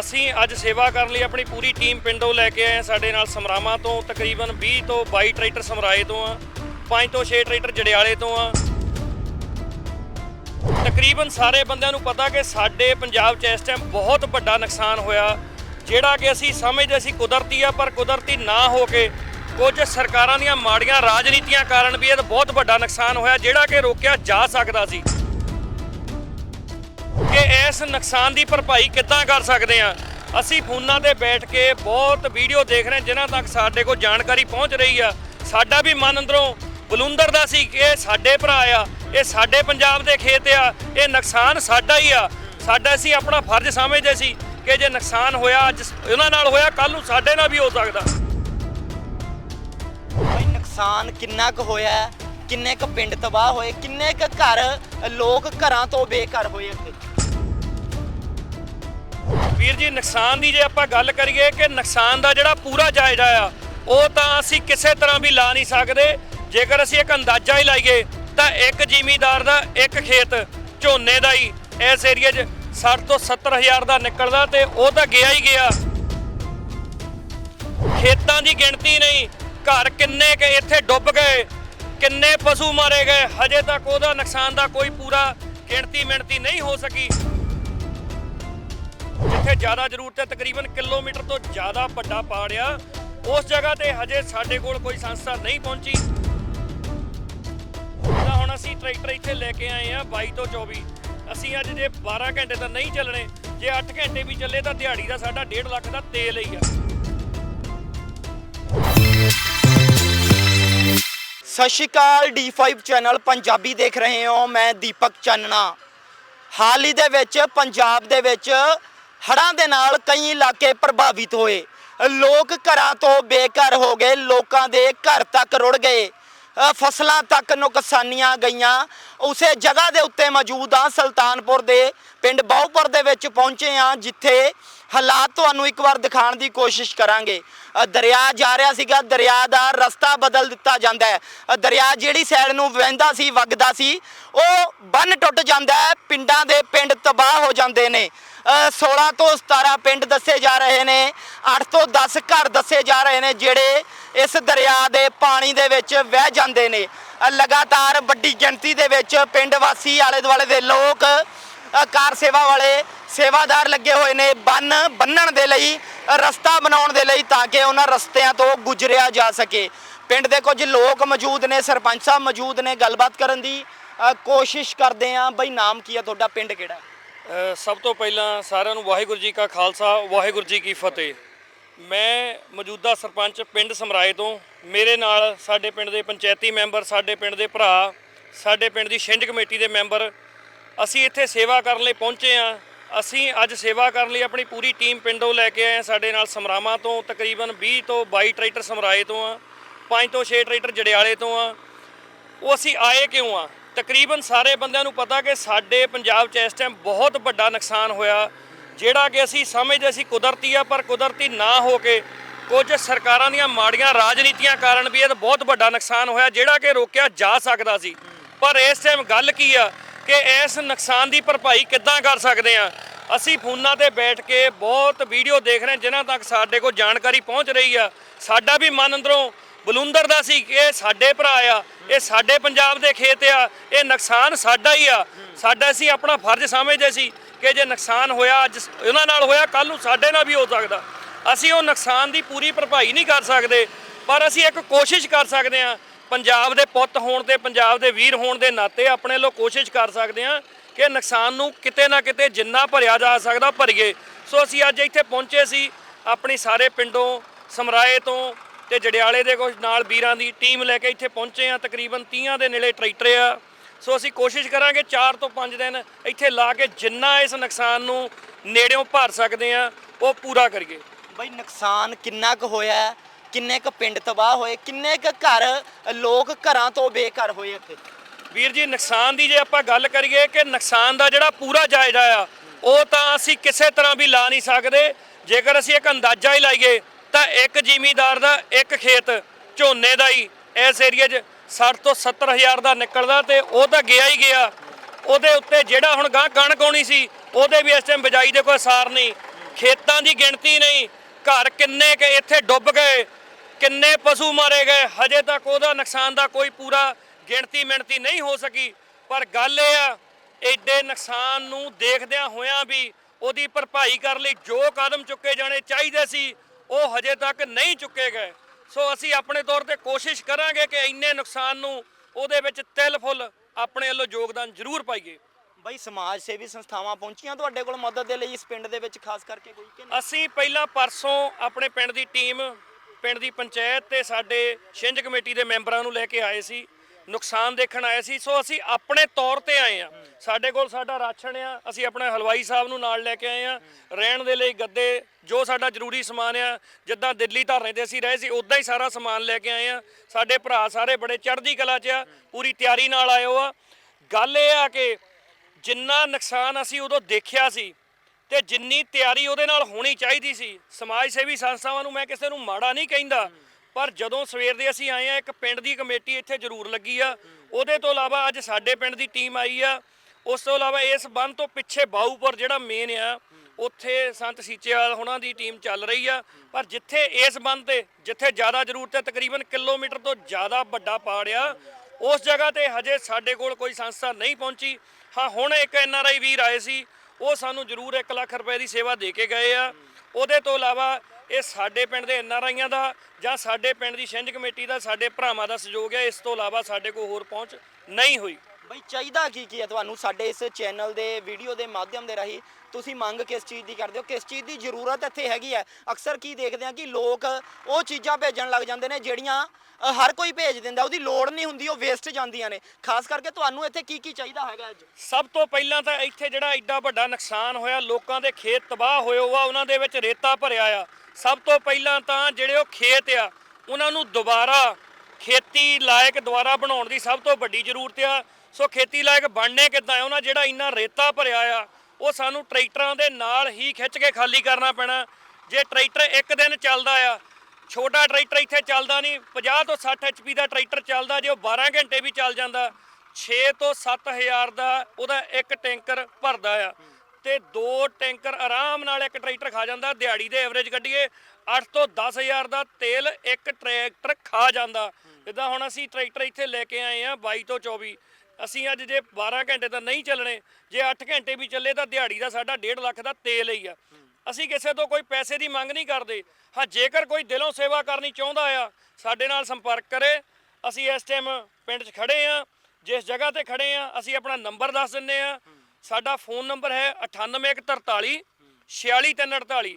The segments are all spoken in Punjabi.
ਅਸੀਂ ਅੱਜ ਸੇਵਾ ਕਰਨ ਲਈ ਆਪਣੀ ਪੂਰੀ ਟੀਮ ਪਿੰਡੋਂ ਲੈ ਕੇ ਆਏ ਹਾਂ। ਸਾਡੇ ਨਾਲ ਸਮਰਾਵਾਂ ਤੋਂ ਤਕਰੀਬਨ 20 ਤੋਂ 22 ਟਰੈਕਟਰ ਸਮਰਾਏ ਤੋਂ ਆ 5 ਤੋਂ 6 ਟਰੈਕਟਰ ਜੜਿਆਲੇ ਤੋਂ ਆ। ਤਕਰੀਬਨ ਸਾਰੇ ਬੰਦਿਆਂ ਨੂੰ ਪਤਾ ਕਿ ਸਾਡੇ ਪੰਜਾਬ 'ਚ ਇਸ ਟਾਈਮ ਬਹੁਤ ਵੱਡਾ ਨੁਕਸਾਨ ਹੋਇਆ। ਜਿਹੜਾ ਕਿ ਅਸੀਂ ਸਮਝਦੇ ਸੀ ਕੁਦਰਤੀ ਆ, ਪਰ ਕੁਦਰਤੀ ਨਾ ਹੋ ਕੇ ਕੁਝ ਸਰਕਾਰਾਂ ਦੀਆਂ ਮਾੜੀਆਂ ਰਾਜਨੀਤੀਆਂ ਕਾਰਨ ਵੀ ਇਹ ਬਹੁਤ ਵੱਡਾ ਨੁਕਸਾਨ ਹੋਇਆ, ਜਿਹੜਾ ਕਿ ਰੋਕਿਆ ਜਾ ਸਕਦਾ ਸੀ। ਕਿ ਇਸ ਨੁਕਸਾਨ ਦੀ ਭਰਪਾਈ ਕਿੱਦਾਂ ਕਰ ਸਕਦੇ ਆ ਅਸੀਂ ਫੋਨਾਂ ਤੇ ਬੈਠ ਕੇ ਬਹੁਤ ਵੀਡੀਓ ਦੇਖ ਰਹੇ ਹਾਂ, ਜਿਨ੍ਹਾਂ ਤੱਕ ਸਾਡੇ ਕੋਲ ਜਾਣਕਾਰੀ ਪਹੁੰਚ ਰਹੀ ਆ। ਸਾਡਾ ਵੀ ਮਨ ਅੰਦਰੋਂ ਬਲੁੰਦਰ ਦਾ ਸੀ ਕਿ ਇਹ ਸਾਡੇ ਭਰਾ ਆ, ਇਹ ਸਾਡੇ ਪੰਜਾਬ ਦੇ ਖੇਤ ਆ, ਇਹ ਨੁਕਸਾਨ ਸਾਡਾ ਹੀ ਆ। ਸਾਡਾ ਅਸੀਂ ਆਪਣਾ ਫਰਜ਼ ਸਮਝਦੇ ਸੀ ਕਿ ਜੇ ਨੁਕਸਾਨ ਹੋਇਆ, ਅੱਜ ਉਹਨਾਂ ਨਾਲ ਹੋਇਆ ਕੱਲ ਨੂੰ ਸਾਡੇ ਨਾਲ ਵੀ ਹੋ ਸਕਦਾ। ਭਾਈ ਨੁਕਸਾਨ ਕਿੰਨਾ ਕੁ ਹੋਇਆ ਕਿੰਨੇ ਕੁ ਪਿੰਡ ਤਬਾਹ ਹੋਏ? ਕਿੰਨੇ ਕੁ ਘਰ ਲੋਕ ਘਰਾਂ ਤੋਂ ਬੇਘਰ ਹੋਏ ਇੱਥੇ? ਵੀਰ ਜੀ, ਨੁਕਸਾਨ ਦੀ ਜੇ ਆਪਾਂ ਗੱਲ ਕਰੀਏ ਕਿ ਨੁਕਸਾਨ ਦਾ ਜਿਹੜਾ ਪੂਰਾ ਜਾਇਜ਼ਾ ਆ, ਉਹ ਤਾਂ ਅਸੀਂ ਕਿਸੇ ਤਰ੍ਹਾਂ ਵੀ ਲਾ ਨਹੀਂ ਸਕਦੇ। ਜੇਕਰ ਅਸੀਂ ਇੱਕ ਅੰਦਾਜ਼ਾ ਹੀ ਲਾਈਏ, ਤਾਂ ਇੱਕ ਜ਼ਿਮੀਦਾਰ ਦਾ ਇੱਕ ਖੇਤ ਝੋਨੇ ਦਾ ਹੀ ਇਸ ਏਰੀਆ 'ਚ 60 ਤੋਂ 70 ਹਜ਼ਾਰ ਦਾ ਨਿਕਲਦਾ ਤੇ ਉਹ ਤਾਂ ਗਿਆ ਹੀ ਗਿਆ। ਖੇਤਾਂ ਦੀ ਗਿਣਤੀ ਨਹੀਂ, ਘਰ ਕਿੰਨੇ ਕਿ ਇੱਥੇ ਡੁੱਬ ਗਏ, ਕਿੰਨੇ ਪਸ਼ੂ ਮਾਰੇ ਗਏ, ਹਜੇ ਤੱਕ ਉਹਦਾ ਨੁਕਸਾਨ ਦਾ ਕੋਈ ਪੂਰਾ ਗਿਣਤੀ ਮਿਣਤੀ ਨਹੀਂ ਹੋ ਸਕੀ। ਜਿੱਥੇ ਜ਼ਿਆਦਾ ਜ਼ਰੂਰਤ ਹੈ, ਤਕਰੀਬਨ ਕਿਲੋਮੀਟਰ ਤੋਂ ਜ਼ਿਆਦਾ ਵੱਡਾ ਪਾੜ ਆ। ਉਸ ਜਗ੍ਹਾ ਤੇ ਹਜੇ ਸਾਡੇ ਕੋਲ ਕੋਈ ਸੰਸਥਾ ਨਹੀਂ ਪਹੁੰਚੀ। ਤਾਂ ਹੁਣ ਅਸੀਂ ਟਰੈਕਟਰ ਇੱਥੇ ਲੈ ਕੇ ਆਏ ਆ 22 ਤੋਂ 24 ਅਸੀਂ ਅੱਜ ਜੇ 12 ਘੰਟੇ ਤਾਂ ਨਹੀਂ ਚੱਲਣੇ, ਜੇ 8 ਘੰਟੇ ਵੀ ਚੱਲੇ ਤਾਂ ਦਿਹਾੜੀ ਦਾ ਸਾਡਾ 1.5 ਲੱਖ ਦਾ ਤੇਲ ਹੀ ਆ। ਸਤਿ ਸ਼੍ਰੀ ਅਕਾਲ D5 ਚੈਨਲ ਪੰਜਾਬੀ ਦੇਖ ਰਹੇ ਹੋ, ਮੈਂ ਦੀਪਕ ਚੰਨਣਾ। ਹਾਲ ਹੀ ਦੇ ਵਿੱਚ, ਪੰਜਾਬ ਦੇ ਵਿੱਚ ਹੜ੍ਹਾਂ ਦੇ ਨਾਲ ਕਈ ਇਲਾਕੇ ਪ੍ਰਭਾਵਿਤ ਹੋਏ। ਲੋਕ ਘਰਾਂ ਤੋਂ ਬੇਘਰ ਹੋ ਗਏ, ਲੋਕਾਂ ਦੇ ਘਰ ਤੱਕ ਰੁੜ ਗਏ। ਫਸਲਾਂ ਤੱਕ ਨੁਕਸਾਨੀਆਂ ਗਈਆਂ। ਉਸੇ ਜਗ੍ਹਾ ਦੇ ਉੱਤੇ ਮੌਜੂਦ ਆ ਸੁਲਤਾਨਪੁਰ ਦੇ ਪਿੰਡ ਬਾਉਪੁਰ ਦੇ ਵਿੱਚ ਪਹੁੰਚੇ ਆ ਜਿੱਥੇ ਹਾਲਾਤ ਤੁਹਾਨੂੰ ਇੱਕ ਵਾਰ ਦਿਖਾਉਣ ਦੀ ਕੋਸ਼ਿਸ਼ ਕਰਾਂਗੇ। ਦਰਿਆ ਜਾ ਰਿਹਾ ਸੀਗਾ, ਦਰਿਆ ਦਾ ਰਸਤਾ ਬਦਲ ਦਿੱਤਾ ਜਾਂਦਾ ਹੈ। ਦਰਿਆ ਜਿਹੜੀ ਸਾਈਡ ਨੂੰ ਵਹਿੰਦਾ ਸੀ, ਵਗਦਾ ਸੀ, ਉਹ ਬੰਨ ਟੁੱਟ ਜਾਂਦਾ ਹੈ, ਪਿੰਡਾਂ ਦੇ ਪਿੰਡ ਤਬਾਹ ਹੋ ਜਾਂਦੇ ਨੇ। 16 ਤੋਂ 17 ਪਿੰਡ ਦੱਸੇ ਜਾ ਰਹੇ ਨੇ 8 ਤੋਂ 10 ਘਰ ਦੱਸੇ ਜਾ ਰਹੇ ਨੇ ਜਿਹੜੇ ਇਸ ਦਰਿਆ ਦੇ ਪਾਣੀ ਦੇ ਵਿੱਚ ਵਹਿ ਜਾਂਦੇ ਨੇ। ਲਗਾਤਾਰ ਵੱਡੀ ਗਿਣਤੀ ਦੇ ਵਿੱਚ ਪਿੰਡ ਵਾਸੀ ਆਲੇ ਦੁਆਲੇ ਦੇ ਲੋਕ ਕਾਰ ਸੇਵਾ ਵਾਲੇ, ਸੇਵਾਦਾਰ ਲੱਗੇ ਹੋਏ ਨੇ ਬੰਨ ਬੰਨਣ ਦੇ ਲਈ, ਰਸਤਾ ਬਣਾਉਣ ਦੇ ਲਈ ਤਾਂ ਕਿ ਉਹਨਾਂ ਰਸਤਿਆਂ ਤੋਂ ਗੁਜ਼ਰਿਆ ਜਾ ਸਕੇ। ਪਿੰਡ ਦੇ ਕੁਝ ਲੋਕ ਮੌਜੂਦ ਨੇ, ਸਰਪੰਚ ਸਾਹਿਬ ਮੌਜੂਦ ਨੇ। ਗੱਲਬਾਤ ਕਰਨ ਦੀ ਕੋਸ਼ਿਸ਼ ਕਰਦੇ ਆ ਬਈ ਨਾਮ ਕੀ ਆ? ਤੁਹਾਡਾ ਪਿੰਡ ਕਿਹੜਾ? ਸਭ ਤੋਂ ਪਹਿਲਾਂ ਸਾਰਿਆਂ ਨੂੰ ਵਾਹਿਗੁਰੂ ਜੀ ਕਾ ਖਾਲਸਾ, ਵਾਹਿਗੁਰੂ ਜੀ ਕੀ ਫਤਿਹ। ਮੈਂ ਮੌਜੂਦਾ ਸਰਪੰਚ ਪਿੰਡ ਸਮਰਾਏ ਤੋਂ, ਮੇਰੇ ਨਾਲ ਸਾਡੇ ਪਿੰਡ ਦੇ ਪੰਚਾਇਤੀ ਮੈਂਬਰ, ਸਾਡੇ ਪਿੰਡ ਦੇ ਭਰਾ, ਸਾਡੇ ਪਿੰਡ ਦੀ ਛਿੰਝ ਕਮੇਟੀ ਦੇ ਮੈਂਬਰ, ਅਸੀਂ ਇੱਥੇ ਸੇਵਾ ਕਰਨ ਲਈ ਪਹੁੰਚੇ ਆ ਅਸੀਂ ਅੱਜ ਸੇਵਾ ਕਰਨ ਲਈ ਆਪਣੀ ਪੂਰੀ ਟੀਮ ਪਿੰਡੋਂ ਲੈ ਕੇ ਆਏ ਹਾਂ। ਸਾਡੇ ਨਾਲ ਸਮਰਾਵਾਂ ਤੋਂ ਤਕਰੀਬਨ 20 ਤੋਂ 22 ਟਰੈਕਟਰ ਸਮਰਾਏ ਤੋਂ ਆ 5 ਤੋਂ 6 ਟਰੈਕਟਰ ਜੜਿਆਲੇ ਤੋਂ ਆ। ਉਹ ਅਸੀਂ ਆਏ ਕਿਉਂ ਆ? ਤਕਰੀਬਨ ਸਾਰੇ ਬੰਦਿਆਂ ਨੂੰ ਪਤਾ ਕਿ ਸਾਡੇ ਪੰਜਾਬ 'ਚ ਇਸ ਟਾਈਮ ਬਹੁਤ ਵੱਡਾ ਨੁਕਸਾਨ ਹੋਇਆ, ਜਿਹੜਾ ਕਿ ਅਸੀਂ ਸਮਝਦੇ ਸੀ ਕੁਦਰਤੀ ਆ, ਪਰ ਕੁਦਰਤੀ ਨਾ ਹੋ ਕੇ ਕੁਝ ਸਰਕਾਰਾਂ ਦੀਆਂ ਮਾੜੀਆਂ ਰਾਜਨੀਤੀਆਂ ਕਾਰਨ ਵੀ ਇਹ ਬਹੁਤ ਵੱਡਾ ਨੁਕਸਾਨ ਹੋਇਆ, ਜਿਹੜਾ ਕਿ ਰੋਕਿਆ ਜਾ ਸਕਦਾ ਸੀ। ਪਰ ਇਸ ਟਾਈਮ ਗੱਲ ਕੀ ਆ ਕਿ ਇਸ ਨੁਕਸਾਨ ਦੀ ਭਰਪਾਈ ਕਿੱਦਾਂ ਕਰ ਸਕਦੇ ਆ? ਅਸੀਂ ਫੋਨਾਂ ਤੇ ਬੈਠ ਕੇ ਬਹੁਤ ਵੀਡੀਓ ਦੇਖ ਰਹੇ ਹਾਂ, ਜਿਨ੍ਹਾਂ ਤੱਕ ਸਾਡੇ ਕੋਲ ਜਾਣਕਾਰੀ ਪਹੁੰਚ ਰਹੀ ਆ। ਸਾਡਾ ਵੀ ਮਨ ਅੰਦਰੋਂ ਬਲੁੰਦਰ ਦਾ ਸੀ ਕਿ ਇਹ ਸਾਡੇ ਭਰਾ ਆ, ਇਹ ਸਾਡੇ ਪੰਜਾਬ ਦੇ ਖੇਤ ਆ, ਇਹ ਨੁਕਸਾਨ ਸਾਡਾ ਹੀ ਆ। ਸਾਡਾ ਅਸੀਂ ਆਪਣਾ ਫਰਜ਼ ਸਮਝਦੇ ਸੀ ਕਿ ਜੇ ਨੁਕਸਾਨ ਹੋਇਆ ਅੱਜ ਉਹਨਾਂ ਨਾਲ ਹੋਇਆ ਕੱਲ ਨੂੰ ਸਾਡੇ ਨਾਲ ਵੀ ਹੋ ਸਕਦਾ। ਅਸੀਂ ਉਹ ਨੁਕਸਾਨ ਦੀ ਪੂਰੀ ਭਰਪਾਈ ਨਹੀਂ ਕਰ ਸਕਦੇ, ਪਰ ਅਸੀਂ ਇੱਕ ਕੋਸ਼ਿਸ਼ ਕਰ ਸਕਦੇ ਹਾਂ, ਪੰਜਾਬ ਦੇ ਪੁੱਤ ਹੋਣ ਤੇ, ਪੰਜਾਬ ਦੇ ਵੀਰ ਹੋਣ ਦੇ ਨਾਤੇ ਆਪਣੇ ਲੋਕ ਕੋਸ਼ਿਸ਼ ਕਰ ਸਕਦੇ ਹਾਂ ਕਿ ਨੁਕਸਾਨ ਨੂੰ ਕਿਤੇ ਨਾ ਕਿਤੇ ਜਿੰਨਾ ਭਰਿਆ ਜਾ ਸਕਦਾ ਭਰੀਏ। ਸੋ ਅਸੀਂ ਅੱਜ ਇੱਥੇ ਪਹੁੰਚੇ ਸੀ, ਆਪਣੀ ਸਾਰੇ ਪਿੰਡੋਂ, ਸਮਰਾਏ ਤੋਂ ਤੇ ਜੜਿਆਲੇ ਦੇ ਕੁਝ ਨਾਲ ਵੀਰਾਂ ਦੀ ਟੀਮ ਲੈ ਕੇ ਇੱਥੇ ਪਹੁੰਚੇ ਆ ਤਕਰੀਬਨ 30 ਦੇ ਨੇੜੇ ਟਰੈਕਟਰ ਆ। ਸੋ ਅਸੀਂ ਕੋਸ਼ਿਸ਼ ਕਰਾਂਗੇ 4 ਤੋਂ 5 ਦਿਨ ਇੱਥੇ ਲਾ ਕੇ ਜਿੰਨਾ ਇਸ ਨੁਕਸਾਨ ਨੂੰ ਨੇੜਿਓਂ ਭਰ ਸਕਦੇ ਆ ਉਹ ਪੂਰਾ ਕਰੀਏ। ਬਈ ਨੁਕਸਾਨ ਕਿੰਨਾ ਕੁ ਹੋਇਆ? ਕਿੰਨੇ ਕੁ ਪਿੰਡ ਤਬਾਹ ਹੋਏ? ਕਿੰਨੇ ਕੁ ਘਰ ਲੋਕ ਘਰਾਂ ਤੋਂ ਬੇਘਰ ਹੋਏ ਇੱਥੇ? ਵੀਰ ਜੀ ਨੁਕਸਾਨ ਦੀ ਜੇ ਆਪਾਂ ਗੱਲ ਕਰੀਏ ਕਿ ਨੁਕਸਾਨ ਦਾ ਜਿਹੜਾ ਪੂਰਾ ਜਾਇਜ਼ਾ ਆ ਉਹ ਤਾਂ ਅਸੀਂ ਕਿਸੇ ਤਰ੍ਹਾਂ ਵੀ ਲਾ ਨਹੀਂ ਸਕਦੇ। ਜੇਕਰ ਅਸੀਂ ਇੱਕ ਅੰਦਾਜ਼ਾ ਹੀ ਲਾਈਏ ਤਾਂ ਇੱਕ ਜ਼ਿਮੀਦਾਰ ਦਾ ਇੱਕ ਖੇਤ ਝੋਨੇ ਦਾ ਹੀ ਇਸ ਏਰੀਆ 'ਚ 60 ਤੋਂ 70 ਹਜ਼ਾਰ ਦਾ ਨਿਕਲਦਾ ਤੇ ਉਹ ਤਾਂ ਗਿਆ ਹੀ ਗਿਆ। ਉਹਦੇ ਉੱਤੇ ਜਿਹੜਾ ਹੁਣ ਗਾਂ ਕਣਕ ਆਉਣੀ ਸੀ, ਉਹਦੇ ਵੀ ਇਸ ਟਾਈਮ ਬਜਾਈ ਦੇ ਕੋਈ ਅਸਾਰ ਨਹੀਂ। ਖੇਤਾਂ ਦੀ ਗਿਣਤੀ ਨਹੀਂ, ਘਰ ਕਿੰਨੇ ਕੁ ਇੱਥੇ ਡੁੱਬ ਗਏ, ਕਿੰਨੇ ਪਸ਼ੂ ਮਾਰੇ ਗਏ, ਹਜੇ ਤੱਕ ਉਹਦਾ ਨੁਕਸਾਨ ਦਾ ਕੋਈ ਪੂਰਾ ਗਿਣਤੀ ਮਿਣਤੀ ਨਹੀਂ ਹੋ ਸਕੀ। ਪਰ ਗੱਲ ਇਹ ਆ ਐਡੇ ਨੁਕਸਾਨ ਨੂੰ ਦੇਖਦਿਆਂ ਹੋਇਆਂ ਵੀ ਉਹਦੀ ਭਰਪਾਈ ਕਰਨ ਲਈ, ਜੋ ਕਦਮ ਚੁੱਕੇ ਜਾਣੇ ਚਾਹੀਦੇ ਸੀ ਉਹ ਹਜੇ ਤੱਕ ਨਹੀਂ ਚੁੱਕੇ ਗਏ। ਸੋ ਅਸੀਂ ਆਪਣੇ ਤੌਰ ਤੇ ਕੋਸ਼ਿਸ਼ ਕਰਾਂਗੇ ਕਿ ਇੰਨੇ ਨੁਕਸਾਨ ਨੂੰ ਉਹਦੇ ਵਿੱਚ ਤਿਲ ਫੁੱਲ ਆਪਣੇ ਵੱਲੋਂ ਯੋਗਦਾਨ ਜ਼ਰੂਰ ਪਾਈਏ। ਬਈ ਸਮਾਜ ਸੇਵੀ ਸੰਸਥਾਵਾਂ ਪਹੁੰਚੀਆਂ ਤੁਹਾਡੇ ਕੋਲ ਮਦਦ ਦੇ ਲਈ ਇਸ ਪਿੰਡ ਦੇ ਵਿੱਚ ਖਾਸ ਕਰਕੇ ਕੋਈ ਕਿ ਨਹੀਂ? ਅਸੀਂ ਪਹਿਲਾਂ ਪਰਸੋਂ ਆਪਣੇ ਪਿੰਡ ਦੀ ਟੀਮ ਪਿੰਡ ਦੀ ਪੰਚਾਇਤ ਤੇ ਸਾਡੇ ਛਿੰਝ ਕਮੇਟੀ ਦੇ ਮੈਂਬਰਾਂ ਨੂੰ ਲੈ ਕੇ ਆਏ ਸੀ। ਨੁਕਸਾਨ ਦੇਖਣ ਆਏ ਸੀ। ਸੋ ਅਸੀਂ ਆਪਣੇ ਤੌਰ ਤੇ ਆਏ ਆ ਸਾਡੇ ਕੋਲ ਸਾਡਾ ਰਾਸ਼ਨ ਆ, ਅਸੀਂ ਆਪਣੇ ਹਲਵਾਈ ਸਾਹਿਬ ਨੂੰ ਨਾਲ ਲੈ ਕੇ ਆਏ ਆ। ਰਹਿਣ ਦੇ ਲਈ ਗੱਦੇ, ਜੋ ਸਾਡਾ ਜ਼ਰੂਰੀ ਸਮਾਨ ਆ, ਜਿੱਦਾਂ ਦਿੱਲੀ ਧਰਨੇ ਤੇ ਅਸੀਂ ਰਹੇ ਸੀ, ਉਦਾਂ ਹੀ ਸਾਰਾ ਸਮਾਨ ਲੈ ਕੇ ਆਏ ਆ। ਸਾਡੇ ਭਰਾ ਸਾਰੇ ਬੜੇ ਚੜ੍ਹਦੀ ਕਲਾ 'ਚ ਆ, ਪੂਰੀ ਤਿਆਰੀ ਨਾਲ ਆਏ ਹੋ ਆ। ਗੱਲ ਇਹ ਆ ਕਿ ਜਿੰਨਾ ਨੁਕਸਾਨ ਅਸੀਂ ਉਦੋਂ ਦੇਖਿਆ ਸੀ ਤੇ ਜਿੰਨੀ ਤਿਆਰੀ ਉਹਦੇ ਨਾਲ ਹੋਣੀ ਚਾਹੀਦੀ ਸੀ, ਸਮਾਜ ਸੇਵੀ ਸੰਸਥਾਵਾਂ ਨੂੰ ਮੈਂ ਕਿਸੇ ਨੂੰ ਮਾੜਾ ਨਹੀਂ ਕਹਿੰਦਾ। ਪਰ ਜਦੋਂ ਸਵੇਰ ਦੇ ਅਸੀਂ ਆਏ ਆ, ਇੱਕ ਪਿੰਡ ਦੀ ਕਮੇਟੀ ਇੱਥੇ ਜ਼ਰੂਰ ਲੱਗੀ ਆ। ਉਹਦੇ ਤੋਂ ਇਲਾਵਾ ਅੱਜ ਸਾਡੇ ਪਿੰਡ ਦੀ ਟੀਮ ਆਈ ਆ। ਉਸ ਤੋਂ ਇਲਾਵਾ ਇਸ ਬੰਦ ਤੋਂ ਪਿੱਛੇ ਬਾਊਪੁਰ ਜਿਹੜਾ ਮੇਨ ਆ, ਉੱਥੇ ਸੰਤ ਸੀਚੇਵਾਲ ਹੁਣਾਂ ਦੀ ਟੀਮ ਚੱਲ ਰਹੀ ਆ। ਪਰ ਜਿੱਥੇ ਇਸ ਬੰਦ ਤੇ, ਜਿੱਥੇ ਜ਼ਿਆਦਾ ਜ਼ਰੂਰਤ ਹੈ, ਤਕਰੀਬਨ ਕਿਲੋਮੀਟਰ ਤੋਂ ਜ਼ਿਆਦਾ ਵੱਡਾ ਪਾੜ ਆ, ਉਸ ਜਗ੍ਹਾ ਤੇ ਹਜੇ ਸਾਡੇ ਕੋਲ ਕੋਈ ਸੰਸਥਾ ਨਹੀਂ ਪਹੁੰਚੀ। ਹਾਂ, ਹੁਣ ਇੱਕ ਐਨਆਰਆਈ ਵੀਰ ਆਏ ਸੀ, ਉਹ ਸਾਨੂੰ ਜ਼ਰੂਰ 1 ਲੱਖ ਰੁਪਏ ਦੀ ਸੇਵਾ ਦੇ ਕੇ ਗਏ ਆ। ਉਹਦੇ ਤੋਂ ਇਲਾਵਾ ਇਹ ਸਾਡੇ ਪਿੰਡ ਦੇ ਐਨਆਰਆਈਆਂ ਦਾ ਜਾਂ ਸਾਡੇ ਪਿੰਡ ਦੀ ਛਿੰਝ ਕਮੇਟੀ ਦਾ, ਸਾਡੇ ਭਰਾਵਾਂ ਦਾ ਸਹਿਯੋਗ ਹੈ ਇਸ ਤੋਂ ਇਲਾਵਾ ਸਾਡੇ ਕੋਲ ਹੋਰ ਪਹੁੰਚ ਨਹੀਂ ਹੋਈ। ਬਈ ਚਾਹੀਦਾ ਕੀ ਕੀ ਹੈ ਤੁਹਾਨੂੰ ਸਾਡੇ ਇਸ ਚੈਨਲ ਦੇ ਵੀਡੀਓ ਦੇ ਮਾਧਿਅਮ ਦੇ ਰਾਹੀਂ? ਤੁਸੀਂ ਮੰਗ ਕਿਸ ਚੀਜ਼ ਦੀ ਕਰਦੇ ਹੋ? ਕਿਸ ਚੀਜ਼ ਦੀ ਜ਼ਰੂਰਤ ਇੱਥੇ ਹੈਗੀ ਹੈ? ਅਕਸਰ ਕੀ ਦੇਖਦੇ ਆ ਕਿ ਲੋਕ ਉਹ ਚੀਜ਼ਾਂ ਭੇਜਣ ਲੱਗ ਜਾਂਦੇ ਨੇ ਜਿਹੜੀਆਂ ਅ, ਹਰ ਕੋਈ ਭੇਜ ਦਿੰਦਾ ਉਹਦੀ ਲੋੜ ਨਹੀਂ ਹੁੰਦੀ ਉਹ ਵੇਸਟ ਜਾਂਦੀਆਂ ਨੇ। ਖਾਸ ਕਰਕੇ ਤੁਹਾਨੂੰ ਇੱਥੇ ਕੀ ਕੀ ਚਾਹੀਦਾ ਹੈਗਾ ਅੱਜ? ਸਭ ਤੋਂ ਪਹਿਲਾਂ ਤਾਂ ਇੱਥੇ ਜਿਹੜਾ ਐਡਾ ਵੱਡਾ ਨੁਕਸਾਨ ਹੋਇਆ ਲੋਕਾਂ ਦੇ ਖੇਤ ਤਬਾਹ ਹੋਏ ਹੋਆ ਉਹਨਾਂ ਦੇ ਵਿੱਚ ਰੇਤਾ ਭਰਿਆ ਆ। ਸਭ ਤੋਂ ਪਹਿਲਾਂ ਤਾਂ ਜਿਹੜੇ ਉਹ ਖੇਤ ਆ ਉਹਨਾਂ ਨੂੰ ਦੁਬਾਰਾ ਖੇਤੀ ਲਾਇਕ ਦੁਬਾਰਾ ਬਣਾਉਣ ਦੀ ਸਭ ਤੋਂ ਵੱਡੀ ਜ਼ਰੂਰਤ ਆ। ਸੋ ਖੇਤੀ ਲਾਇਕ ਬਣਨੇ ਕਿੱਦਾਂ ਆ ਉਹਨਾਂ ਜਿਹੜਾ ਇੰਨਾ ਰੇਤਾ ਭਰਿਆ ਆ, ਉਹ ਸਾਨੂੰ ਟਰੈਕਟਰਾਂ ਦੇ ਨਾਲ ਹੀ ਖਿੱਚ ਕੇ ਖਾਲੀ ਕਰਨਾ ਪੈਣਾ। ਜੇ ਟਰੈਕਟਰ ਇੱਕ ਦਿਨ ਚੱਲਦਾ ਆ, ਛੋਟਾ ਟਰੈਕਟਰ ਇੱਥੇ ਚੱਲਦਾ ਨਹੀਂ 50 ਤੋਂ 60 ਐਚਪੀ ਦਾ ਟਰੈਕਟਰ ਚੱਲਦਾ, ਜੇ ਉਹ 12 ਘੰਟੇ ਵੀ ਚੱਲ ਜਾਂਦਾ 6 ਤੋਂ 7000 ਦਾ ਉਹਦਾ ਇੱਕ ਟੈਂਕਰ ਭਰਦਾ ਆ। ਤੇ ਦੋ ਟੈਂਕਰ ਆਰਾਮ ਨਾਲ ਇੱਕ ਟਰੈਕਟਰ ਖਾ ਜਾਂਦਾ, ਦਿਹਾੜੀ ਦੇ ਐਵਰੇਜ ਕੱਢੀਏ 8 ਤੋਂ 10000 ਦਾ ਤੇਲ ਇੱਕ ਟਰੈਕਟਰ ਖਾ ਜਾਂਦਾ। ਜਿੱਦਾਂ ਹੁਣ ਅਸੀਂ ਟਰੈਕਟਰ ਇੱਥੇ ਲੈ ਕੇ ਆਏ ਆ 22 ਤੋਂ 24 ਅਸੀਂ ਅੱਜ ਜੇ 12 ਘੰਟੇ ਤਾਂ ਨਹੀਂ ਚੱਲਣੇ, ਜੇ 8 ਘੰਟੇ ਵੀ ਚੱਲੇ ਤਾਂ ਦਿਹਾੜੀ ਦਾ ਸਾਡਾ 1.5 ਲੱਖ ਦਾ ਤੇਲ ਹੀ ਆ। ਅਸੀਂ ਕਿਸੇ ਤੋਂ ਕੋਈ ਪੈਸੇ ਦੀ ਮੰਗ ਨਹੀਂ ਕਰਦੇ। ਹਾਂ, ਜੇਕਰ ਕੋਈ ਦਿਲੋਂ ਸੇਵਾ ਕਰਨੀ ਚਾਹੁੰਦਾ ਆ, ਸਾਡੇ ਨਾਲ ਸੰਪਰਕ ਕਰੇ। ਅਸੀਂ ਇਸ ਟਾਈਮ ਪਿੰਡ 'ਚ ਖੜੇ ਆ, ਜਿਸ ਜਗ੍ਹਾ ਤੇ ਖੜੇ ਆ, ਅਸੀਂ ਆਪਣਾ ਨੰਬਰ ਦੱਸ ਦਿੰਨੇ ਆ। ਸਾਡਾ ਫੋਨ ਨੰਬਰ ਹੈ 98143 46348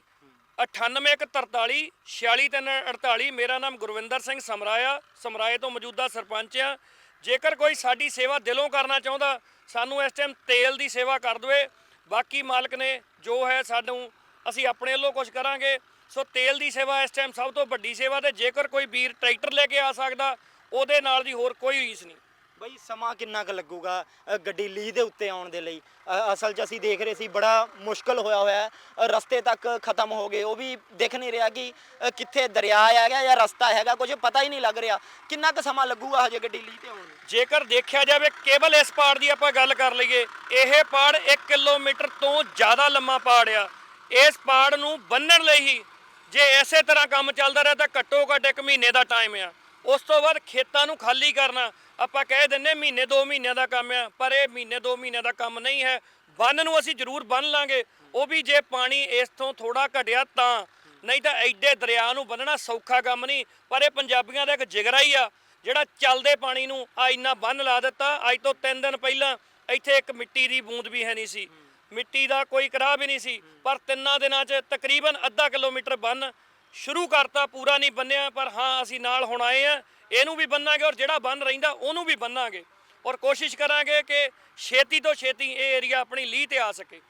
98143 46348 ਮੇਰਾ ਨਾਮ ਗੁਰਵਿੰਦਰ ਸਿੰਘ ਸਮਰਾਇਆ, ਸਮਰਾਏ ਤੋਂ ਮੌਜੂਦਾ ਸਰਪੰਚ ਆ। ਜੇਕਰ ਕੋਈ ਸਾਡੀ ਸੇਵਾ ਦਿਲੋਂ ਕਰਨਾ ਚਾਹੁੰਦਾ, ਸਾਨੂੰ ਇਸ ਟਾਈਮ ਤੇਲ ਦੀ ਸੇਵਾ ਕਰ ਦੇਵੇ। ਬਾਕੀ ਮਾਲਕ ਨੇ ਜੋ ਹੈ ਸਾਨੂੰ, ਅਸੀਂ ਆਪਣੇ ਵੱਲੋਂ ਕੁਝ ਕਰਾਂਗੇ। ਸੋ ਤੇਲ ਦੀ ਸੇਵਾ ਇਸ ਟਾਈਮ ਸਭ ਤੋਂ ਵੱਡੀ ਸੇਵਾ ਤੇ ਜੇਕਰ ਕੋਈ ਵੀਰ ਟਰੈਕਟਰ ਲੈ ਕੇ ਆ ਸਕਦਾ, ਉਹਦੇ ਨਾਲ ਦੀ ਹੋਰ ਕੋਈ ਰੀਸ ਨਹੀਂ। ਬਈ ਸਮਾਂ ਕਿੰਨਾ ਕੁ ਲੱਗੂਗਾ ਅ, ਗੱਡੀ ਲੀਹ ਦੇ ਉੱਤੇ ਆਉਣ ਦੇ ਲਈ? ਅ, ਅਸਲ 'ਚ ਅਸੀਂ ਦੇਖ ਰਹੇ ਸੀ ਬੜਾ ਮੁਸ਼ਕਲ ਹੋਇਆ ਹੋਇਆ ਹੈ। ਅ, ਰਸਤੇ ਤੱਕ ਖਤਮ ਹੋ ਗਏ। ਉਹ ਵੀ ਦਿਖ ਨਹੀਂ ਰਿਹਾ ਕਿ ਅ, ਕਿੱਥੇ ਦਰਿਆ ਹੈਗਾ ਜਾਂ ਰਸਤਾ ਹੈਗਾ ਕੁਝ ਪਤਾ ਹੀ ਨਹੀਂ ਲੱਗ ਰਿਹਾ। ਕਿੰਨਾ ਕੁ ਸਮਾਂ ਲੱਗੂਗਾ ਹਜੇ ਗੱਡੀ ਲੀਹ ਤੇ ਆਉਣ ਨੂੰ? ਜੇਕਰ ਦੇਖਿਆ ਜਾਵੇ ਕੇਵਲ ਇਸ ਪਾੜ ਦੀ ਆਪਾਂ ਗੱਲ ਕਰ ਲਈਏ ਇਹ ਪਾੜ 1 ਕਿਲੋਮੀਟਰ ਤੋਂ ਜ਼ਿਆਦਾ ਲੰਮਾ ਪਾੜ ਆ। ਇਸ ਪਾੜ ਨੂੰ ਬੰਨਣ ਲਈ ਹੀ ਜੇ ਇਸੇ ਤਰ੍ਹਾਂ ਕੰਮ ਚੱਲਦਾ ਰਿਹਾ ਤਾਂ ਘੱਟੋ ਘੱਟ 1 ਮਹੀਨੇ ਦਾ ਟਾਈਮ ਆ। ਉਸ ਤੋਂ ਬਾਅਦ ਖੇਤਾਂ ਨੂੰ ਖਾਲੀ ਕਰਨਾ। ਆਪਾਂ ਕਹਿ ਦਿੰਨੇ ਮਹੀਨੇ 2 ਮਹੀਨਿਆਂ ਦਾ ਕੰਮ ਆ, ਪਰ ਇਹ ਮਹੀਨੇ 2 ਮਹੀਨਿਆਂ ਦਾ ਕੰਮ ਨਹੀਂ ਹੈ। ਬੰਨ ਨੂੰ ਅਸੀਂ ਜ਼ਰੂਰ ਬੰਨ ਲਾਂਗੇ। ਉਹ ਵੀ ਜੇ ਪਾਣੀ ਇਸ ਤੋਂ ਥੋੜਾ ਘਟਿਆ ਤਾਂ। ਨਹੀਂ ਤਾਂ ਐਡੇ ਦਰਿਆ ਨੂੰ ਬੰਨਣਾ ਸੌਖਾ ਕੰਮ ਨਹੀਂ, ਪਰ ਇਹ ਪੰਜਾਬੀਆਂ ਦਾ ਇੱਕ ਜਿਗਰਾ ਹੀ ਆ। ਜਿਹੜਾ ਚੱਲਦੇ ਪਾਣੀ ਨੂੰ ਆ ਇੰਨਾ ਬੰਨ ਲਾ ਦਿੱਤਾ, ਅੱਜ ਤੋਂ 3 ਦਿਨ ਪਹਿਲਾਂ ਇੱਥੇ ਇੱਕ ਮਿੱਟੀ ਦੀ ਬੂੰਦ ਵੀ ਹੈ ਨਹੀਂ ਸੀ। ਮਿੱਟੀ ਦਾ ਕੋਈ ਕਰਾਹ ਵੀ ਨਹੀਂ ਸੀ, ਪਰ ਤਿੰਨਾਂ ਦਿਨਾਂ 'ਚ ਤਕਰੀਬਨ ਅੱਧਾ ਕਿਲੋਮੀਟਰ ਬੰਨ ਸ਼ੁਰੂ ਕਰਤਾ, ਪੂਰਾ ਨਹੀਂ ਬੰਨਿਆ, ਪਰ ਹਾਂ, ਅਸੀਂ ਨਾਲ ਹੁਣ ਆਏ ਆ ਇਹਨੂੰ ਵੀ ਬੰਨਾਂਗੇ ਔਰ ਜਿਹੜਾ ਬੰਨ ਰਹਿੰਦਾ, ਉਹਨੂੰ ਵੀ ਬੰਨਾਂਗੇ। ਔਰ ਕੋਸ਼ਿਸ਼ ਕਰਾਂਗੇ ਕਿ ਛੇਤੀ ਤੋਂ ਛੇਤੀ ਇਹ ਏਰੀਆ ਆਪਣੀ ਲੀਹ ਤੇ ਆ ਸਕੇ।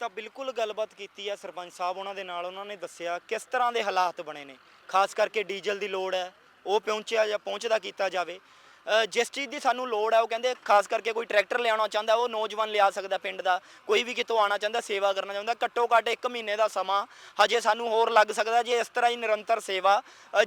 ਤਾਂ ਬਿਲਕੁਲ ਗੱਲਬਾਤ ਕੀਤੀ ਹੈ ਸਰਪੰਚ ਸਾਹਿਬ ਉਹਨਾਂ ਦੇ ਨਾਲ। ਉਹਨਾਂ ਨੇ ਦੱਸਿਆ ਕਿਸ ਤਰ੍ਹਾਂ ਦੇ ਹਾਲਾਤ ਬਣੇ ਨੇ। ਖਾਸ ਕਰਕੇ ਡੀਜ਼ਲ ਦੀ ਲੋੜ ਹੈ, ਉਹ ਪਹੁੰਚਿਆ ਜਾਂ ਪਹੁੰਚਦਾ ਕੀਤਾ ਜਾਵੇ। ਜਿਸ ਚੀਜ਼ ਦੀ ਸਾਨੂੰ ਲੋੜ ਹੈ ਉਹ ਕਹਿੰਦੇ ਖਾਸ ਕਰਕੇ ਕੋਈ ਟਰੈਕਟਰ ਲਿਆਉਣਾ ਚਾਹੁੰਦਾ, ਉਹ ਨੌਜਵਾਨ ਲਿਆ ਸਕਦਾ ਪਿੰਡ ਦਾ, ਕੋਈ ਵੀ ਕਿਤੋਂ ਆਉਣਾ ਚਾਹੁੰਦਾ, ਸੇਵਾ ਕਰਨਾ ਚਾਹੁੰਦਾ, ਘੱਟੋ ਘੱਟ 1 ਮਹੀਨੇ ਦਾ ਸਮਾਂ ਹਜੇ ਸਾਨੂੰ ਹੋਰ ਲੱਗ ਸਕਦਾ ਜੇ ਇਸ ਤਰ੍ਹਾਂ ਹੀ ਨਿਰੰਤਰ ਸੇਵਾ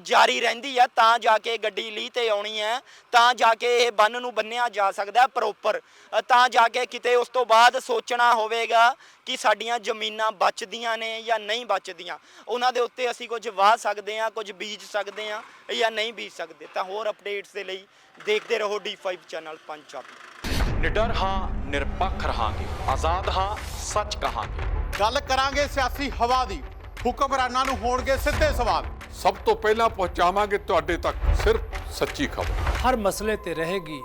ਜਾਰੀ ਰਹਿੰਦੀ ਹੈ ਤਾਂ ਜਾ ਕੇ ਗੱਡੀ ਲੀਹ ਤੇ ਆਉਣੀ ਹੈ, ਤਾਂ ਜਾ ਕੇ ਇਹ ਬੰਨ ਨੂੰ ਬੰਨਿਆ ਜਾ ਸਕਦਾ ਪ੍ਰੋਪਰ ਤਾਂ ਜਾ ਕੇ ਕਿਤੇ ਉਸ ਤੋਂ ਬਾਅਦ ਸੋਚਣਾ ਹੋਵੇਗਾ ਕਿ ਸਾਡੀਆਂ ਜ਼ਮੀਨਾਂ ਬਚਦੀਆਂ ਨੇ ਜਾਂ ਨਹੀਂ ਬਚਦੀਆਂ। ਉਹਨਾਂ ਦੇ ਉੱਤੇ ਅਸੀਂ ਕੁਝ ਵਾਹ ਸਕਦੇ ਹਾਂ ਕੁਝ ਬੀਜ ਸਕਦੇ ਹਾਂ ਜਾਂ ਨਹੀਂ ਬੀਜ ਸਕਦੇ। ਤਾਂ ਹੋਰ ਅਪਡੇਟਸ ਦੇ ਲਈ ਦੇਖਦੇ ਰਹੋ D5 ਚੈਨਲ ਪੰਜਾਬੀ ਨਿਡਰ ਹਾਂ ਨਿਰਪੱਖ ਰਹਾਂਗੇ। ਆਜ਼ਾਦ ਹਾਂ ਸੱਚ ਕਹਾਂਗੇ। ਗੱਲ ਕਰਾਂਗੇ ਸਿਆਸੀ ਹਵਾ ਦੀ। ਹੁਕਮਰਾਨਾਂ ਨੂੰ ਹੋਣਗੇ ਸਿੱਧੇ ਸਵਾਲ। ਸਭ ਤੋਂ ਪਹਿਲਾਂ ਪਹੁੰਚਾਵਾਂਗੇ ਤੁਹਾਡੇ ਤੱਕ ਸਿਰਫ ਸੱਚੀ ਖਬਰ। ਹਰ ਮਸਲੇ ਤੇ ਰਹੇਗੀ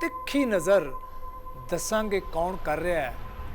ਤਿੱਖੀ ਨਜ਼ਰ। ਦੱਸਾਂਗੇ ਕੌਣ ਕਰ ਰਿਹਾ ਹੈ।